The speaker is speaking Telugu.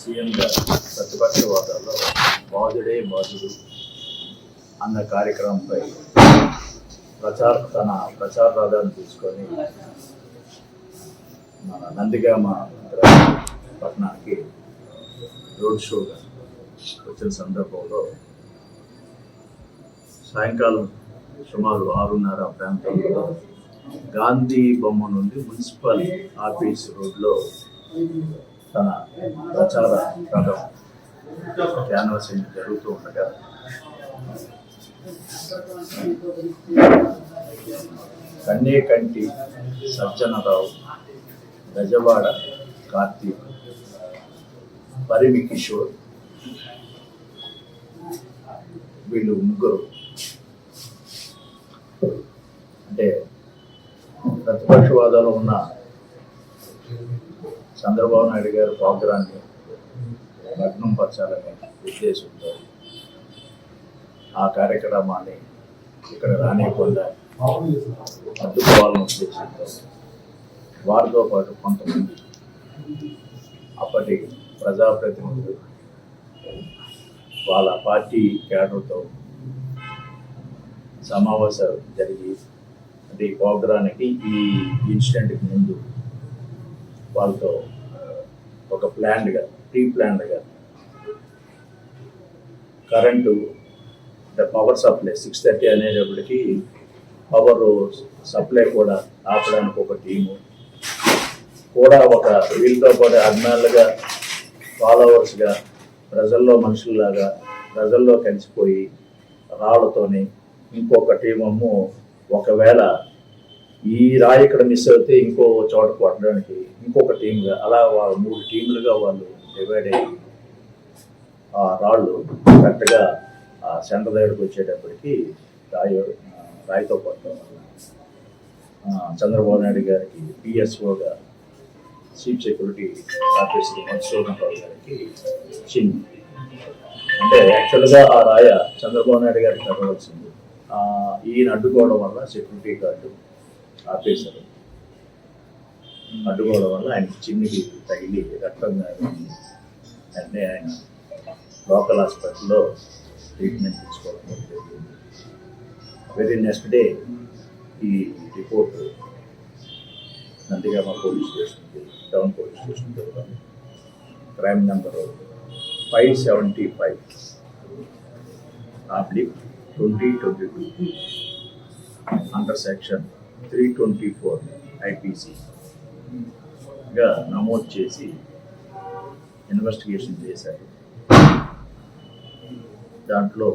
ముఖ్యంగా ప్రతిపక్షవాదాల్లో బాధుడే బాధుడు అన్న కార్యక్రమంపై ప్రచార తన ప్రచార రథాన్ని తీసుకొని మన నందిగామ పట్టణానికి రోడ్ షోగా వచ్చిన సందర్భంలో సాయంకాలం సుమారు ఆరున్నర ప్రాంతంలో గాంధీ బొమ్మ నుండి మున్సిపల్ ఆఫీస్ రోడ్లో తన ప్రచార రథం క్యాన్వాసింగ్ జరుగుతూ ఉండగా కన్నే కంటి సజ్జనరావు గజవాడ కార్తీక్ పరిమి కిషోర్ వీళ్ళు ముగ్గురు అంటే ప్రతిపక్షవాదాలు ఉన్న చంద్రబాబు నాయుడు గారి ప్రోగ్రాన్ని భగ్నం పరచాలనే ఉద్దేశంతో ఆ కార్యక్రమాన్ని ఇక్కడ రానియకుండా అడ్డుకోవాలని ఉద్దేశంతో వారితో పాటు కొంతమంది అప్పటి ప్రజాప్రతినిధులు వాళ్ళ పార్టీ క్యాడర్తో సమావేశాలు జరిగి అంటే ఈ ప్రోగ్రానికి ఈ ఇన్సిడెంట్కి ముందు వాళ్ళతో ఒక ప్లాన్డ్గా ప్రీ ప్లాన్డ్గా current the power supply six thirty అనేటప్పటికి పవర్ సప్లై కూడా ఆపడానికి ఒక టీము. కూడా ఒక వీళ్ళతో పాటు అభిమానులుగా ఫాలోవర్స్గా ప్రజల్లో మనుషుల్లాగా ప్రజల్లో కలిసిపోయి రాళ్ళతోని ఇంకొక టీమము ఒకవేళ ఈ రాయి ఇక్కడ మిస్ అయితే ఇంకో చోట కొట్టడానికి ఇంకొక టీంగా అలా వాళ్ళు మూడు టీములుగా వాళ్ళు డివైడ్ అయ్యి ఆ రాళ్ళు కరెక్ట్గా ఆ సెంటర్ దగ్గరకు వచ్చేటప్పటికి రాయి రాయితో కొట్టడం వల్ల చంద్రబాబు నాయుడు గారికి పిఎస్ఓగా chief security officer Madhusudan Rao గారికి చిన్న. అంటే యాక్చువల్గా ఆ రాయ చంద్రబాబు నాయుడు గారికి తగ్గవలసింది ఈయన అడ్డుకోవడం వల్ల సెక్యూరిటీ గార్డు ఆఫీసర్ అడ్డుకోవడం వల్ల ఆయనకి చిన్నికి తగిలి రక్తం అంటే ఆయన లోకల్ హాస్పిటల్లో ట్రీట్మెంట్ తీసుకోవడం వెరీ నెక్స్ట్ డే ఈ రిపోర్ట్ నందిగామ పోలీస్ స్టేషన్కి టౌన్ పోలీస్ స్టేషన్ వెళ్ళాము crime number five seventy five. Oblique twenty twenty two. Under section three twenty four ఐపీసీగా నమోదు చేసి ఇన్వెస్టిగేషన్ చేశారు. దాంట్లో